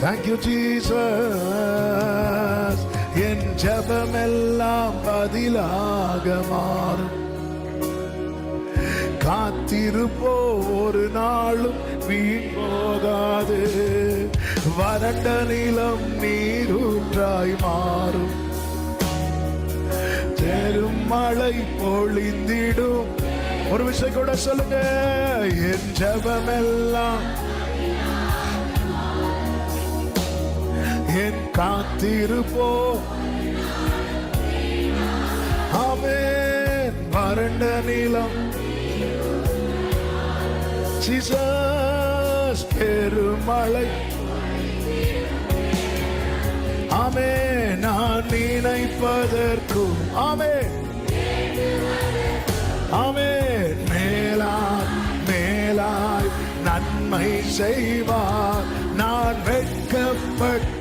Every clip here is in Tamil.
தேங்க்யூ ஜீசஸ் என் ஜெபமெல்லாம் பதிலாக மாறும். காத்திருப்போ ஒரு நாளும் வீண் போகாது. வறண்ட நிலம் நீரூற்றாய் மாறும். பெரும் மழை பொழிந்திடும். ஒரு விஷயம் கூட சொல்லுங்க. என் ஜெபமெல்லாம் என் காத்திருப்போ. ஆமென் வறண்ட நிலம். ஜீசஸ் பெருமழை. ஆமே நான் நினைப்பதற்கும் ஆமே ஆமே மேலாய் மேலாய் நன்மை செய்வார். நான் வெட்கப்பட்ட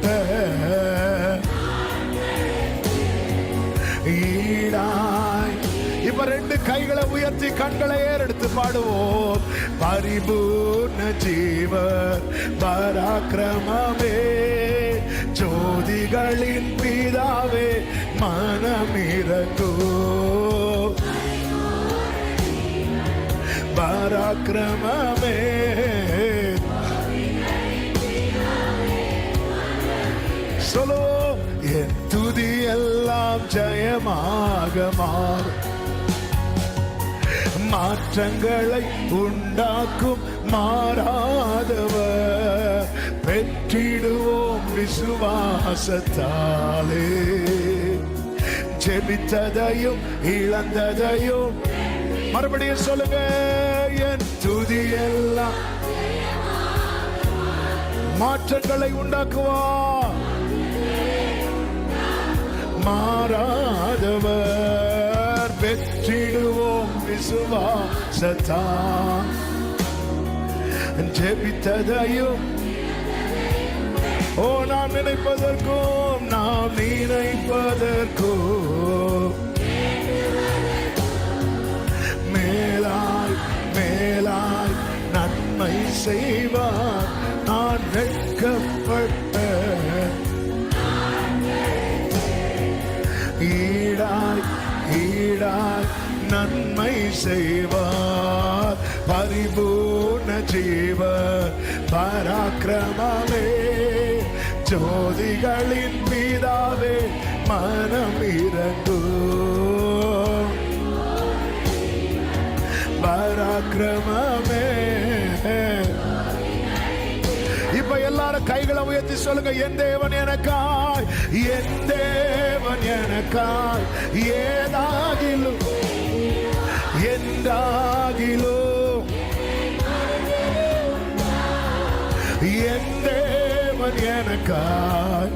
ஈடாய் இப்ப ரெண்டு கைகளை உயர்த்தி கண்களை ஏறெடுத்து பாடுவோம். பரிபூர்ண ஜீவ பராக்கிரமமே. ஜோதிகளின் பிதாவே மனமிரங்கோ பராக்கிரமமே. சொல்லோ என் துதி எல்லாம் ஜெயமாக மாறும் மாற்றங்களை உண்டாக்கும் மாறாதவர். பெற்றிடுவோம் விசுவாசத்தாலே. ஜெபித்ததையும் இழந்ததையும் மறுபடியும் சொல்லுங்க என் துதியெல்லாம் மாற்றங்களை உண்டாக்குவார். மாறாதவர். வெற்றிடுவோம் விசுவாசத்தா. ஜெபித்ததையும் ஓ நாம் நினைப்பதற்கும் நாம் நினைப்பதற்கும். மேலாய் மேலாய் நன்மை செய்வார். நான் வெட்கப்பட்ட நன்மை செய்வார். பரிபூர்ண ஜீவ பராக்கிரமமே. ஜோதிகளின் பிதாவே மனம் இறங்கு. பராக்கிரமமே. இப்ப எல்லாரும் கைகளை உயர்த்தி சொல்லுங்க என் தேவன் எனக்காய் என் தேவன் எனக்காய் ஏதாகிலும் என்றாகிலோ? என் தேவன் எனக்காய்.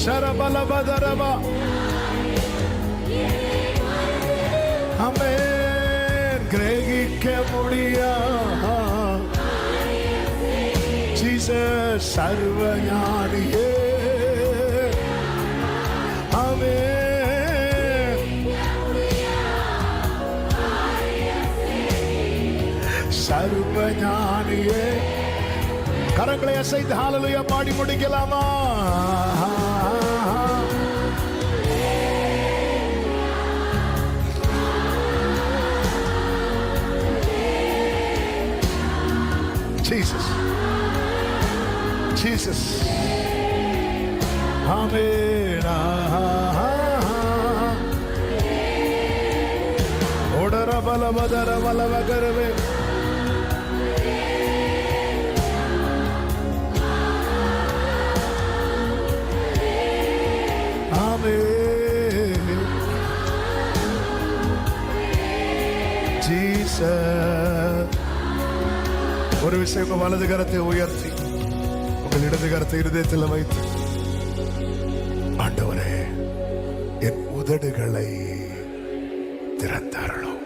சரபலபதரபா அமே கிரகிக்க முடியா ஜீசஸ் சர்வஞானியே. அமே சர்வஞானியே கரங்களை அசைத்து ஹalleluya பாடி முடிக்கலாமா Jesus Jesus Amen ஓடர பல மதர மலவ கருவே ஒரு விஷயம் உங்க வலது கரத்தை உயர்த்தி உங்கள் இடது கரத்தை இருதயத்தில் வைத்து ஆண்டவரே என் உதடுகளை திறந்தாரணும்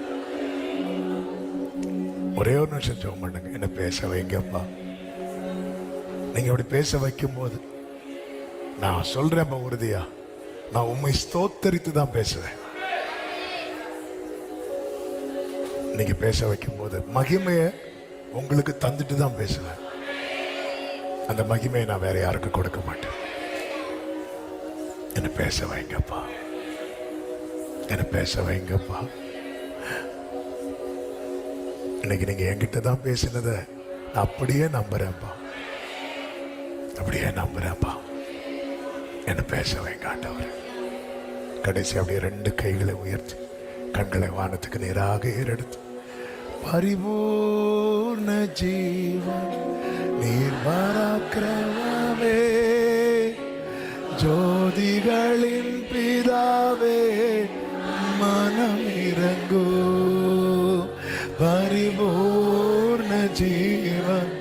ஒரே ஒரு நிமிஷம் ஜெபம் பண்ணுங்க. என்ன பேச வைங்கப்பா நீங்க அப்படி பேச வைக்கும் போது நான் சொல்றேன் உறுதியா. நான் உண்மை ஸ்தோத்தரித்து தான் பேசுவேன். இன்னைக்கு பேச வைக்கும் போது மகிமையை உங்களுக்கு தந்துட்டு தான் பேசுவேன். அந்த மகிமையை நான் வேற யாருக்கும் கொடுக்க மாட்டேன். என்ன பேச வைங்கப்பா. என்ன பேச வைங்கப்பா. இன்னைக்கு நீங்க என்கிட்ட தான் பேசினத நான் அப்படியே நம்புறேன்ப்பா. அப்படியே நம்புறேன்ப்பா. என்ன பேச வைங்காண்டவர் கடைசி அப்படியே ரெண்டு கைகளை உயர்த்தி கண்களை வானத்துக்கு நேராக ஏறெடுத்து பரிபூர்ண ஜீவன் நீர் பராக்கிரமமே ஜோதிகளின் பிதாவே மனம் இறங்கு பரிபூர்ண ஜீவன்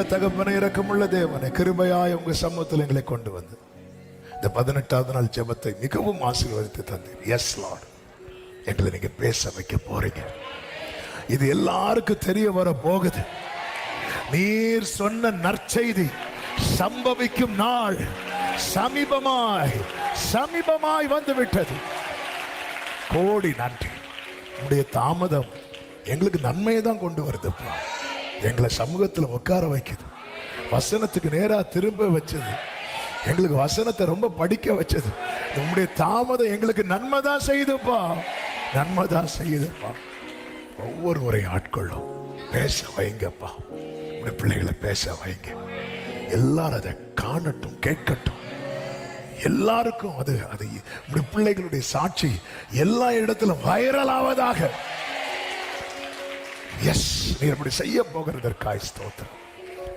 நல்ல தகப்பனை இறக்கமுள்ள தேவனை கிருபையாய் உங்க சமூகத்தில் எங்களை கொண்டு வந்து. இந்த பதினெட்டாவது நாள் ஜெபத்தை மிகவும் ஆசீர்வதித்து தந்தீர். எஸ் லார்ட் எங்களை நீங்க பேச வைக்க போறீங்க. இது எல்லாருக்கும் தெரிய வர போகுது. நீர் சொன்ன நற்செய்தி சம்பவிக்கும் நாள் சமீபமாய் சமீபமாய் வந்து விட்டது கோடி நன்றி. உடைய தாமதம் எங்களுக்கு நன்மையை தான் கொண்டு வருதுப்பா. எங்களை சமூகத்தில் உட்கார வைக்குது. வசனத்துக்கு நேரா திரும்ப வச்சது. எங்களுக்கு வசனத்தை ரொம்ப படிக்க வச்சது. உம்முடைய தாமதம் எங்களுக்கு நன்மை தான் செய்யுதுப்பா நன்மை தான் செய்யுதுப்பா ஒவ்வொரு முறை ஆட்களும் பேச வைங்கப்பா. உடைய பிள்ளைகளை பேச வைங்க. எல்லாரும் அதை காணட்டும் கேட்கட்டும். எல்லாருக்கும் அது அது உடைய பிள்ளைகளுடைய சாட்சி எல்லா இடத்திலும் வைரல் ஆவதாக. எஸ் நீர் அப்படி செய்ய போகிறதற்காய் ஸ்தோத்திரம்.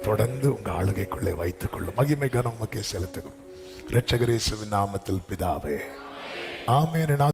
தொடர்ந்து உங்க ஆளுகைக்குள்ளே வைத்துக் கொள்ளும். மகிமை கனம் உமக்கே செலுத்துகும் இரட்சகரேசுவின் நாமத்தில் பிதாவே. ஆமேன்.